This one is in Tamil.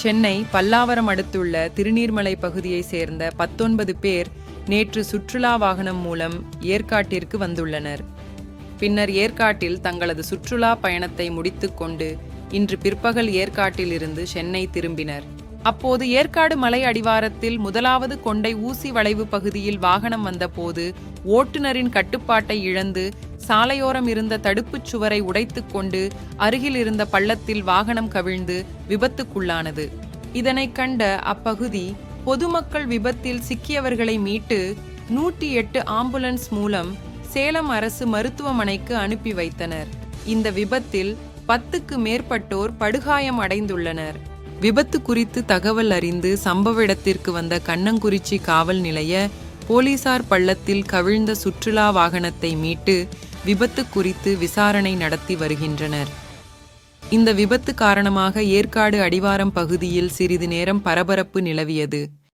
சென்னை பல்லாவரம் அடுத்துள்ள திருநீர்மலை பகுதியைச் சேர்ந்த பத்தொன்பது பேர் நேற்று சுற்றுலா வாகனம் மூலம் ஏற்காட்டிற்கு வந்துள்ளனர். பின்னர் ஏற்காட்டில் தங்களது சுற்றுலா பயணத்தை முடித்துக்கொண்டு இன்று பிற்பகல் ஏற்காட்டிலிருந்து சென்னை திரும்பினர். அப்போது ஏற்காடு மலை அடிவாரத்தில் முதலாவது கொண்டை ஊசி வளைவு பகுதியில் வாகனம் வந்தபோது ஓட்டுநரின் கட்டுப்பாட்டை இழந்து சாலையோரம் இருந்த தடுப்புச் சுவரை உடைத்துக் கொண்டு அருகில் இருந்த பள்ளத்தில் வாகனம் கவிழ்ந்து விபத்துக்குள்ளானது. இதனைக் கண்ட அப்பகுதி பொதுமக்கள் விபத்தில் சிக்கியவர்களை மீட்டு நூற்றி எட்டு ஆம்புலன்ஸ் மூலம் சேலம் அரசு மருத்துவமனைக்கு அனுப்பி வைத்தனர். இந்த விபத்தில் பத்துக்கு மேற்பட்டோர் படுகாயம் அடைந்துள்ளனர். விபத்து குறித்து தகவல் அறிந்து சம்பவ இடத்திற்கு வந்த கண்ணங்குறிச்சி காவல் நிலைய போலீசார் பள்ளத்தில் கவிழ்ந்த சுற்றுலா வாகனத்தை மீட்டு விபத்து குறித்து விசாரணை நடத்தி வருகின்றனர். இந்த விபத்து காரணமாக ஏற்காடு அடிவாரம் பகுதியில் சிறிது நேரம் பரபரப்பு நிலவியது.